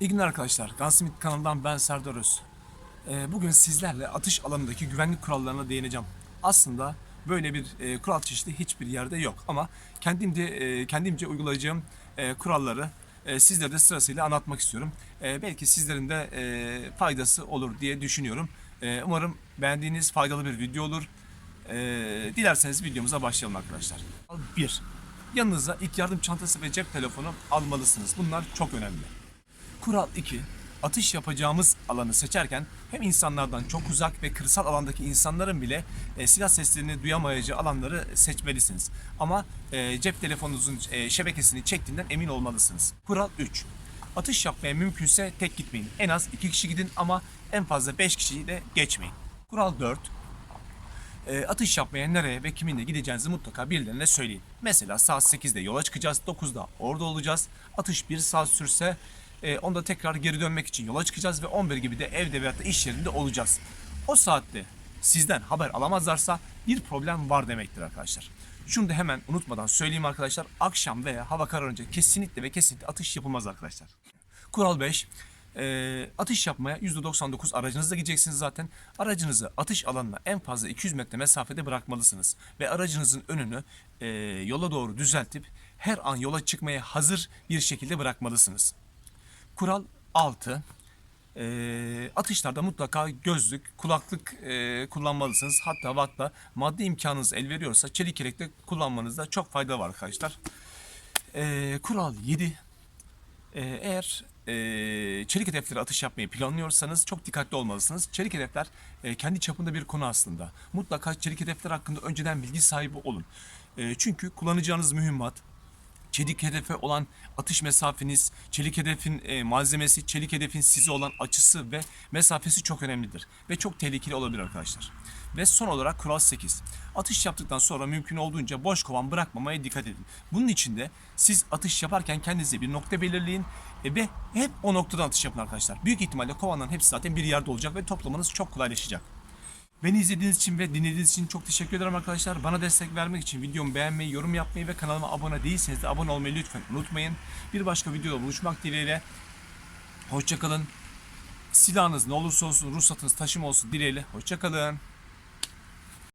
İyi günler arkadaşlar. Gunsmith kanalından ben Serdar Öz. Ee, bugün sizlerle atış alanındaki güvenlik kurallarına değineceğim. Aslında böyle bir e, kural çeşidi hiçbir yerde yok ama kendimce e, kendimce uygulayacağım e, kuralları e, sizlere de sırasıyla anlatmak istiyorum. E, belki sizlerin de e, faydası olur diye düşünüyorum. E, umarım beğendiğiniz faydalı bir video olur. E, dilerseniz videomuza başlayalım arkadaşlar. 1. Yanınıza ilk yardım çantası ve cep telefonu almalısınız. Bunlar çok önemli. Kural 2. Atış yapacağımız alanı seçerken hem insanlardan çok uzak ve kırsal alandaki insanların bile e, silah seslerini duyamayacağı alanları seçmelisiniz. Ama e, cep telefonunuzun e, şebekesini çektiğinden emin olmalısınız. Kural 3. Atış yapmaya mümkünse tek gitmeyin. En az 2 kişi gidin ama en fazla 5 kişiyi de geçmeyin. Kural 4. E, atış yapmaya nereye ve kiminle gideceğinizi mutlaka birilerine söyleyin. Mesela saat 8'de yola çıkacağız, 9'da orada olacağız. Atış 1 saat sürse e, onda tekrar geri dönmek için yola çıkacağız ve 11 gibi de evde veyahut da iş yerinde olacağız. O saatte sizden haber alamazlarsa bir problem var demektir arkadaşlar. Şunu da hemen unutmadan söyleyeyim arkadaşlar. Akşam veya hava kararınca kesinlikle ve kesinlikle atış yapılmaz arkadaşlar. Kural 5. Ee, atış yapmaya %99 aracınızla gideceksiniz zaten. Aracınızı atış alanına en fazla 200 metre mesafede bırakmalısınız. Ve aracınızın önünü e, yola doğru düzeltip her an yola çıkmaya hazır bir şekilde bırakmalısınız. Kural 6. Ee, atışlarda mutlaka gözlük, kulaklık e, kullanmalısınız. Hatta hatta maddi imkanınız el veriyorsa çelik yelek kullanmanızda çok fayda var arkadaşlar. Ee, kural 7. Ee, eğer e, çelik hedeflere atış yapmayı planlıyorsanız çok dikkatli olmalısınız. Çelik hedefler e, kendi çapında bir konu aslında. Mutlaka çelik hedefler hakkında önceden bilgi sahibi olun. E, çünkü kullanacağınız mühimmat, çelik hedefe olan atış mesafeniz, çelik hedefin e, malzemesi, çelik hedefin size olan açısı ve mesafesi çok önemlidir. Ve çok tehlikeli olabilir arkadaşlar. Ve son olarak kural 8. Atış yaptıktan sonra mümkün olduğunca boş kovan bırakmamaya dikkat edin. Bunun için de siz atış yaparken kendinize bir nokta belirleyin e, ve hep o noktadan atış yapın arkadaşlar. Büyük ihtimalle kovanların hepsi zaten bir yerde olacak ve toplamanız çok kolaylaşacak. Beni izlediğiniz için ve dinlediğiniz için çok teşekkür ederim arkadaşlar. Bana destek vermek için videomu beğenmeyi, yorum yapmayı ve kanalıma abone değilseniz de abone olmayı lütfen unutmayın. Bir başka videoda buluşmak dileğiyle. Hoşçakalın. Silahınız ne olursa olsun, ruhsatınız taşım olsun dileğiyle. Hoşçakalın.